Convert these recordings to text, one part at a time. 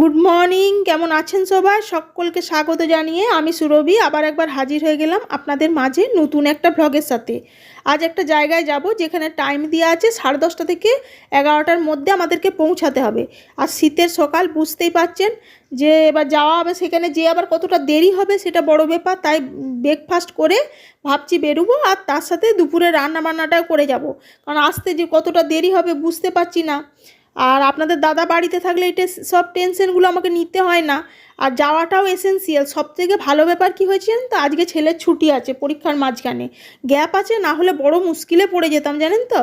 Good morning কেমন আছেন সবাই? সকলকে স্বাগত জানিয়ে আমি সুরভি, আবার একবার হাজির হয়ে গেলাম আপনাদের মাঝে নতুন একটা ভ্লগের সাথে। আজ একটা জায়গায় যাব যেখানে টাইম দেওয়া আছে সাড়ে দশটা থেকে এগারোটার মধ্যে আমাদেরকে পৌঁছাতে হবে। আর শীতের সকাল বুঝতেই পাচ্ছেন যে এবার যাওয়া হবে সেখানে, যে আবার কতটা দেরি হবে সেটা বড় ব্যাপার। তাই ব্রেকফাস্ট করে ভাবছি বেরোবো আর তার সাথে দুপুরে রান্না বান্নাটাও করে যাব। কারণ আসতে যে কতটা দেরি হবে বুঝতে পারছি না। আর আপনাদের দাদা বাড়িতে থাকলে এটা সব টেনশনগুলো আমাকে নিতে হয় না। আর যাওয়াটাও এসেন্সিয়াল সব থেকে ভালো ব্যাপার কী হয়েছে জানেন তো? আজকে ছেলের ছুটি আছে পরীক্ষার মাঝখানে। গ্যাপ আছে, না হলে বড় মুশকিলে পড়ে যেতাম জানেন তো?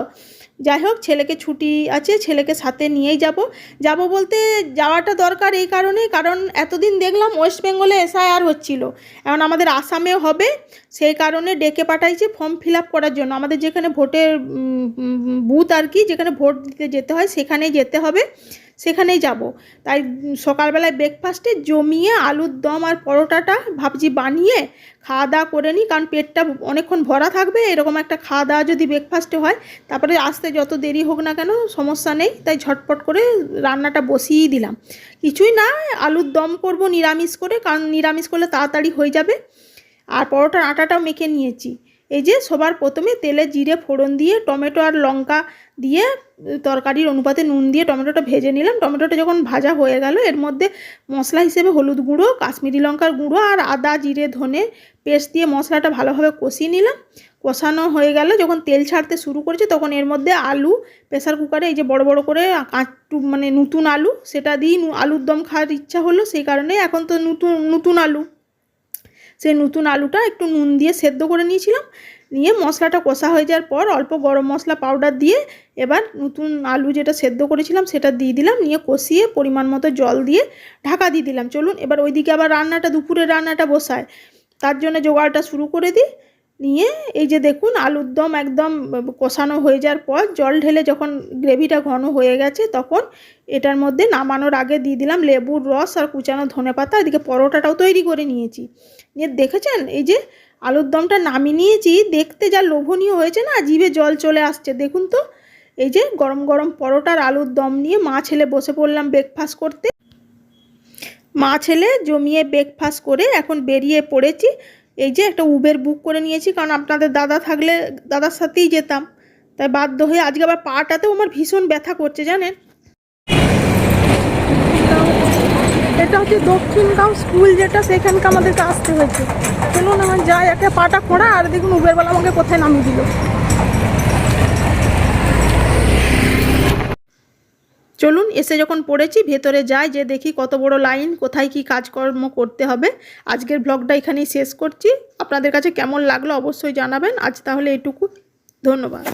যাই হোক ছেলেকে ছুটি আছে, ছেলেকে সাথে নিয়েই যাব। যাব বলতে যাওয়াটা দরকার এই কারণে কারণ এতদিন দেখলাম ওয়েস্ট বেঙ্গলে এসআইআর হচ্ছিল। এখন আমাদের আসামেও হবে, সেই কারণে ডেকে পাঠাইছে ফর্ম ফিল আপ করার জন্য। আমাদের যেখানে ভোটের বুথ আর কি, যেখানে ভোট দিতে যেতে হয়, সেখানেই যেতে হবে। সেখানেই যাব। তাই সকালবেলায় ব্রেকফাস্টে জমিয়ে আলুর দম আর পরোটাটা ভাবছি বানিয়ে খাওয়া দাওয়া করে নিই, কারণ পেটটা অনেকক্ষণ ভরা থাকবে, এরকম একটা খাওয়া দাওয়া যদি ব্রেকফাস্টে হয়, তারপরে আসতে যত দেরি হোক না কেন সমস্যা নেই, তাই ঝটপট করে রান্নাটা বসিয়েই দিলাম। কিছুই না, আলুর দম করব নিরামিষ করে, কারণ নিরামিষ করলে তাড়াতাড়ি হয়ে যাবে। আর পরোটার আটাটাও মেখে নিয়েছি। এই যে সবার প্রথমে তেলে জিরে ফোড়ন দিয়ে, টমেটো আর লঙ্কা দিয়ে তরকারির অনুপাতে নুন দিয়ে টমেটোটা ভেজে নিলাম। টমেটোটা যখন ভাজা হয়ে গেল, এর মধ্যে মশলা হিসেবে হলুদ গুঁড়ো, কাশ্মীরি লঙ্কার গুঁড়ো আর আদা, জিরে, ধনে পেস্ট দিয়ে মশলাটা ভালোভাবে কষিয়ে নিলাম। কষানো হয়ে গেল। যখন তেল ছাড়তে শুরু করেছে, তখন এর মধ্যে আলু, প্রেসার কুকারে এই যে বড় বড় করে কাঁচটু মানে নতুন আলু, সেটা দিয়েই আলুর দম খাওয়ার ইচ্ছা হলো, সেই কারণে এখন তো নতুন নতুন আলু। সেই নতুন আলুটা একটু নুন দিয়ে সেদ্ধ করে নিয়েছিলাম। নিয়ে মশলাটা কষা হয়ে যাওয়ার পর অল্প গরম মশলা পাউডার দিয়ে এবার নতুন আলু যেটা সেদ্ধ করেছিলাম সেটা দিয়ে দিলাম। নিয়ে কষিয়ে পরিমাণ মতো জল দিয়ে ঢাকা দিয়ে দিলাম। চলুন এবার ওইদিকে আবার রান্নাটা, দুপুরের রান্নাটা বসায়। তার জন্য জোগাড়টা শুরু করে দিই। নিয়ে এই যে দেখুন, আলুর দম একদম কষানো হয়ে যাওয়ার পর জল ঢেলে যখন গ্রেভিটা ঘন হয়ে গেছে তখন এটার মধ্যে নামানোর আগে দিয়ে দিলাম লেবুর রস আর কুচানো ধনে পাতা। এদিকে পরোটাটাও তৈরি করে নিয়েছি। নিয়ে দেখেছেন? এই যে আলুর দমটা নামিয়ে নিয়েছি, দেখতে যা লোভনীয় হয়েছে না, জিভে জল চলে আসছে। দেখুন তো, এই যে গরম গরম পরোটার আলুর দম নিয়ে মা ছেলে বসে পড়লাম ব্রেকফাস্ট করতে। মা ছেলে জমিয়ে ব্রেকফাস্ট করে এখন বেরিয়ে পড়েছি। এই যে একটা উবের বুক করে নিয়েছি, কারণ আপনাদের দাদা থাকলে দাদার সাথেই যেতাম। তাই বাধ্য হয়ে আজকে আবার পাটাতেও আমার ভীষণ ব্যথা করছে, জানেন? এটা হচ্ছে দক্ষিণগাঁও স্কুল যেটা, সেখানকে আমাদেরকে আসতে হয়েছে। চলুন, আমার যাই একটা পাটা খোঁড়া, আর দেখুন উবেরওয়ালা আমাকে কোথায় নামিয়ে দিল। চলুন, এসে যখন পড়েছি, ভেতরে যাই, যে দেখি কত বড় লাইন, কোথায় কি কাজকর্ম করতে হবে। আজকের ব্লগটা এখানেই শেষ করছি। আপনাদের কাছে কেমন লাগল অবশ্যই জানাবেন। আজ তাহলে এটুকু। ধন্যবাদ।